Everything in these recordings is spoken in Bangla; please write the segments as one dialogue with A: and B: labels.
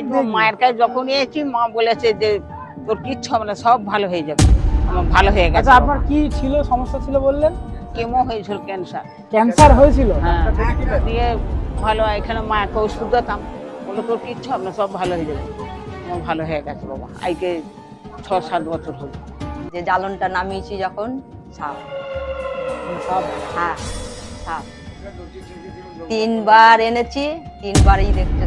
A: কিন্তু মায়ের কাছে যখন এসেছি মা বলেছে যে তোর কিচ্ছু হবে না সব ভালো হয়ে যাবে। আমার ভালো হয়ে গেছে
B: আচ্ছা আপনার কি ছিল সমস্যা ছিল বললেন?
A: কেমো হয়েছিল ক্যান্সার
B: ক্যান্সার হয়েছিল?
A: হ্যাঁ দিয়ে ভালো এখানে মাকে ওষুধ দিতাম। বলে তোর কিচ্ছু হবে না সব ভালো হয়ে যাবে। আমার ভালো হয়ে গেছে বাবা। আজকে ছ সাত বছর হলো।
C: যে জ্বালনটা নামিয়েছি যখন সাপ।
B: সব
C: হ্যাঁ সাপ। তিনবার এনেছি তিনবারই দেখতে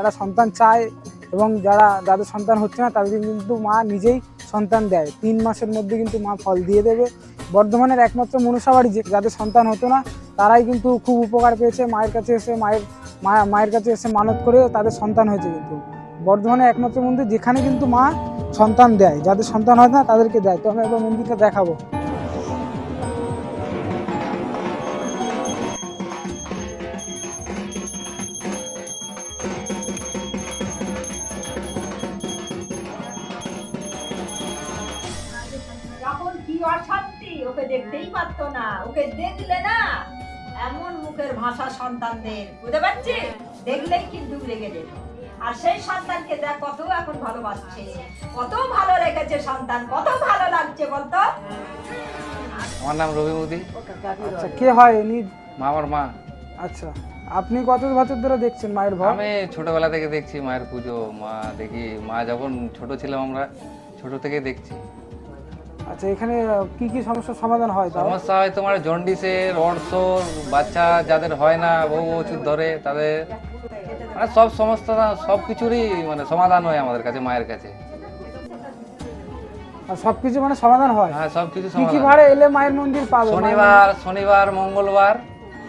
B: যারা সন্তান চায় এবং যারা, যাদের সন্তান হচ্ছে না, তাদের কিন্তু মা নিজেই সন্তান দেয়। তিন মাসের মধ্যে কিন্তু মা ফল দিয়ে দেবে। বর্ধমানের একমাত্র মনসা বাড়ি যে যাদের সন্তান হতো না, তারাই কিন্তু খুব উপকার পেয়েছে। মায়ের কাছে এসে মায়ের, মা- মায়ের কাছে এসে মানত করে তাদের সন্তান হয়েছে কিন্তু। বর্ধমানের একমাত্র মন্দির যেখানে কিন্তু মা সন্তান দেয়। যাদের সন্তান হয় না, তাদেরকে দেয়। তো আমি একবার মন্দিরটা দেখাবো।
D: দেখতেই পারতো না। ওকে দেখলে না এমন মুখের ভাষা সন্তানদের বুঝতে পারছি দেখলেই কিন্তু লেগে যেত। আর সেই সন্তানকে দেখ কত এখন ভালোবাসছে কত ভালো রেখেছে সন্তান কত ভালো লাগছে বলতো?
E: আমার নাম রবি মোদি
B: আচ্ছা কে হয় ইনি
E: মা আমার মা।
B: আচ্ছা আপনি কত বছর ধরে দেখছেন মায়ের ভাব
E: আমি ছোটবেলা থেকে দেখছি মায়ের পুজো মা দেখি মা যখন ছোট ছিলাম আমরা ছোট থেকে দেখছি।
B: আচ্ছা এখানে কি কি সমস্যার সমাধান হয়
E: সমস্যা হয় তোমার জন্ডিসের অর্শর বাচ্চা যাদের হয় না বহু ওষুধ ধরে তাদের মানে সব সমস্যা সব কিছুরই মানে সমাধান হয় আমাদের কাছে মায়ের কাছে।
B: আর সবকিছু মানে সমাধান হয়?
E: হ্যাঁ সব কিছু
B: কি কি
E: সমাধান
B: এলে মায়ের মন্দির পাবে?
E: শনিবার শনিবার মঙ্গলবার।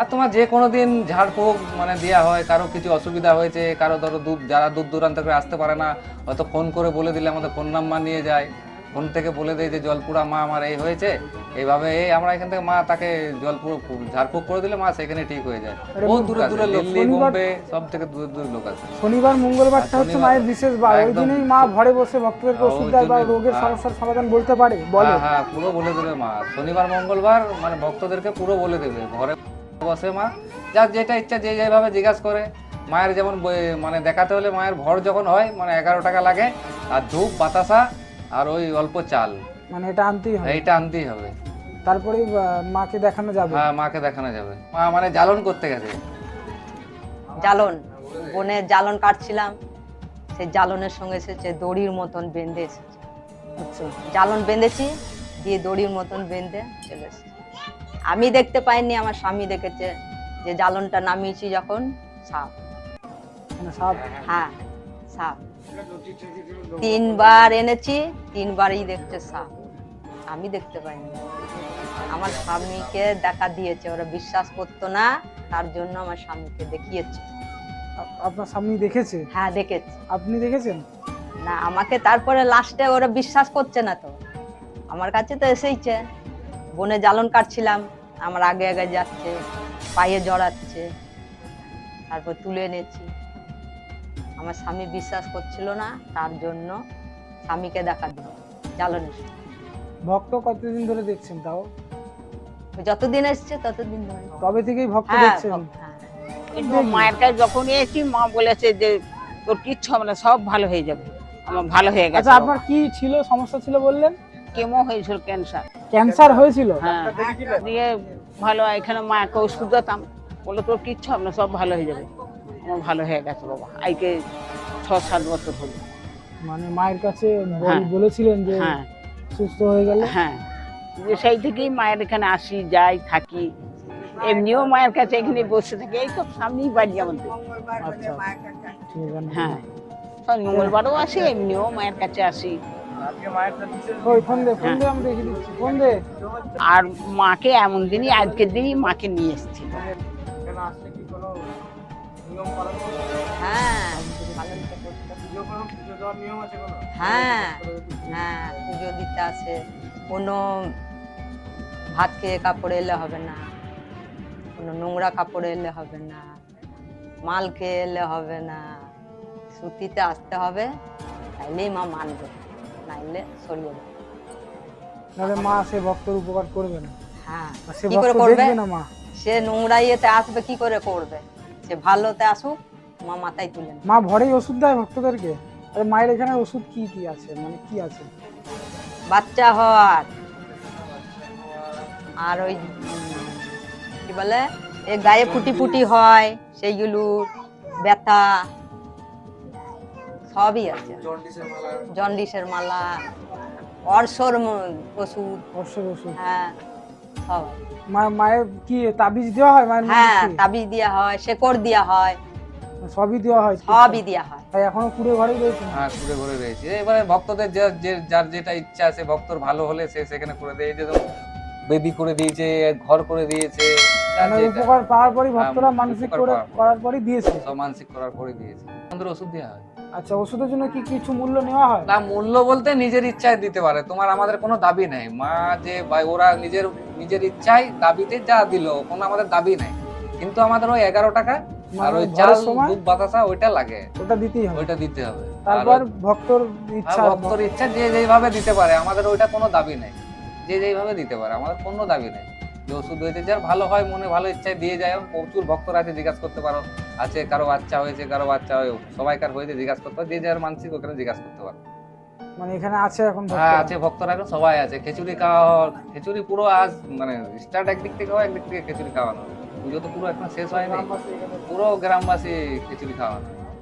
E: আর তোমার যে কোনো দিন ঝাড়ফুঁক মানে দেওয়া হয় কারও কিছু অসুবিধা হয়েছে কারও ধরো দূর যারা দূর দূরান্ত করে আসতে পারে না হয়তো ফোন করে বলে দিলে আমাদের ফোন নাম্বার নিয়ে যায়। ফোন থেকে বলে দেয় যে জলপুরা মা আমার এই হয়েছে। এইভাবে এই আমরা এখান থেকে মা তাকে জলপুর ঝাড়ফুঁক করে দিলে মা সেখানে ঠিক হয়ে যায়। বহু দূরে দূরে লোক। দিল্লি বোম্বে সব থেকে দূরে দূরে লোক আছে।
B: শনিবার মঙ্গলবারটা হচ্ছে মায়ের বিশেষ বার। ওই। দিনেই মা ঘরে বসে ভক্তদেরকে
E: ওই
B: ওষুধ দেয় বা রোগের। সমস্যার সমাধান বলতে পারে বলে।
E: হ্যাঁ হ্যাঁ পুরো বলে দেবে মা। শনিবার মঙ্গলবার মানে ভক্তদেরকে পুরো বলে দেবে। ঘরে বসে মা যার যেটা ইচ্ছা যে যেভাবে জিজ্ঞাসা করে। মায়ের যেমন মানে দেখাতে হলে মায়ের ভর যখন হয় মানে এগারো টাকা লাগে। আর ধূপ বাতাসা আর ওই অল্প চাল।
B: মানে এটা আনতেই হবে।
E: এইটা আনতেই হবে।
B: তারপরে মাকে দেখানো যাবে?
E: হ্যাঁ মাকে দেখানো যাবে। মা মানে জ্বালন করতে গেছে।
C: জ্বালন বনে জ্বালন কাটছিলাম। সেই জ্বালনের সঙ্গে এসেছে দড়ির মতন বেঁধে এসেছে।
B: আচ্ছা।
C: জ্বালন বেঁধেছি দিয়ে দড়ির মতন বেঁধে চলে এসেছে। আমি দেখতে পাইনি আমার স্বামী দেখেছে যে জ্বালনটা নামিয়েছি যখন সাপ।
B: মানে সাপ?
C: হ্যাঁ সাপ। তিনবার এনেছি তিনবারই দেখছে সাপ আমি দেখতে পাইনি। আমার স্বামীকে দেখা দিয়েছে ওরা বিশ্বাস করতো না তার জন্য আমার স্বামীকে দেখিয়েছে।
B: আপনার স্বামী দেখেছে?
C: হ্যাঁ দেখেছি।
B: আপনি দেখেছেন?
C: না আমাকে তারপরে লাস্টে ওরা বিশ্বাস করছে না তো। আমার কাছে তো এসেইছে। বনে জ্বালন কাটছিলাম আমার আগে আগে যাচ্ছে পায়ে জড়াচ্ছে তারপর তুলে এনেছি। আমার স্বামী বিশ্বাস করছিল না তার জন্য স্বামীকে দেখা দিল। জ্বালনের
B: ভক্ত কতদিন ধরে দেখছেন তাও?
C: যতদিন এসছে ততদিন ধরে
B: তবে থেকেই ভক্ত
C: হ্যাঁ
B: দেখছেন?
C: হ্যাঁ।
A: কিন্তু মায়ের কাছে যখন এসেছি মা বলেছে যে তোর কিচ্ছু হবে না সব ভালো হয়ে যাবে। আমার ভালো হয়ে গেছে
B: আচ্ছা আপনার কি ছিল সমস্যা ছিল বললেন?
A: কেমো হয়েছিল ক্যান্সার।
B: ক্যান্সার হয়েছিল?
A: হ্যাঁ। দিয়ে ভালো এখানে মাকে ওষুধ দিতাম। বলে তোর কিচ্ছু হবে না সব ভালো হয়ে যাবে। আমার ভালো হয়ে গেছে বাবা। আজকে ছ সাত বছর হলো।
B: মানে মায়ের কাছে
A: হ্যাঁ।
B: বলেছিলেন যে
A: হ্যাঁ।
B: সুস্থ হয়ে গেলে?
A: হ্যাঁ। যে সেই থেকেই মায়ের এখানে আসি যাই থাকি। এমনিও মায়ের কাছে এখানে বসে থাকি। এই তো সামনেই বাড়ি আমাদের।
B: আচ্ছা আছে।
A: হ্যাঁ। মঙ্গলবারও আসি এমনিও মায়ের কাছে আসি।
B: দে
A: আর মাকে এমন দিনই আজকের দিনই মাকে নিয়ে এসেছিল
C: হ্যাঁ। পালন হ্যাঁ। হ্যাঁ পুজো দিতে আসে কোনো ভাত খেয়ে কাপড় এলে হবে না। কোনো নোংরা কাপড় এলে হবে না। মাল খেয়ে এলে হবে না। সুতিতে আসতে হবে তাইলেই মা মানবে। নাইলে সরিয়ে দেবে
B: নাহলে মা সে ভক্তর উপকার করবে না।
C: হ্যাঁ।
B: সে
C: কি করে
B: ভক্ত
C: করবে?
B: দেখবে না মা।
C: সে নোংরা ইয়েতে আসবে কি করে করবে? সে ভালোতে আসুক মা মাথায় তুলে।
B: মা ভরেই ওষুধ দেয় ভক্তদেরকে? আরে মায়ের এখানে ওষুধ কি কি আছে? মানে কি আছে?
C: বাচ্চা হওয়ার। আর ওই উম, কি বলে? এ গায়ে ফুটি ফুটি হয় সেইগুলো ব্যথা সবই আছে। জন্ডিসের মালা। অর্শর ম- ওষুধ।
B: বর্ষের ওষুধ।
C: হ্যাঁ।
B: মায়ের কি তাবিজ দেওয়া হয় মায়ের
C: হ্যাঁ তাবিজ দেওয়া হয় শেকড় দেওয়া হয়।
B: সবই দেওয়া হয়?
C: সবই দেওয়া হয়।
B: তাই এখনও কুড়ে ঘরেই রয়েছে?
E: হ্যাঁ ঘুরে ঘুরে রয়েছে। এবারে ভক্তদের যে- যে যার যেটা ইচ্ছা আছে ভক্তর ভালো হলে সে সেখানে করে দেয়। যে করে দিয়েছে ঘর করে দিয়েছে
B: মানে উপকার পাওয়ার পরই
E: হ্যাঁ,
B: ভক্তরা মানসিক করে করার পরই দিয়েছে।
E: সব মানসিক করার পরে দিয়েছে। আমাদের ওষুধ দেওয়া হয়।
B: আচ্ছা ওষুধের জন্য কি কিছু মূল্য নেওয়া হয়?
E: না মূল্য বলতে নিজের ইচ্ছায় দিতে পারে। তোমার আমাদের কোনো দাবি নেই। মা যে ওরা নিজের নিজের ইচ্ছায় দাবিতে যা দিল কোনো আমাদের দাবি নাই। কিন্তু আমাদের ওই এগারো টাকা আর
B: মানে
E: ওই চাল দুধ বাতাসা ওইটা লাগে।
B: ওটা দিতেই হবে।
E: ওইটা দিতে হবে।
B: তারপর ভক্তর ইচ্ছা
E: ভক্তর ইচ্ছা যে যেইভাবে দিতে পারে আমাদের ওইটা কোনো দাবি নেই। যে যেইভাবে দিতে পারে আমাদের কোনো দাবি নেই। যে ওষুধ হয়েছে যার ভালো হয় মনে ভালো ইচ্ছায় দিয়ে যায়। এবং প্রচুর ভক্তরা আছে জিজ্ঞাসা করতে পারো। আছে কারও বাচ্চা হয়েছে কারও বাচ্চা হয় সবাইকার হয়েছে জিজ্ঞাসা করতে পারো। যে যার মানসিক ওখানে জিজ্ঞাসা করতে পারো।
B: মানে এখানে আছে এখন
E: হ্যাঁ আছে ভক্তরা এখন সবাই আছে। খিচুড়ি খাওয়া খিচুড়ি পুরো আজ মানে স্টার্ট একদিক থেকে হয় একদিক থেকে খিচুড়ি খাওয়ানো পুজো তো পুরো এখন শেষ হয়নি। পুরো গ্রামবাসী খিচুড়ি খাওয়ানো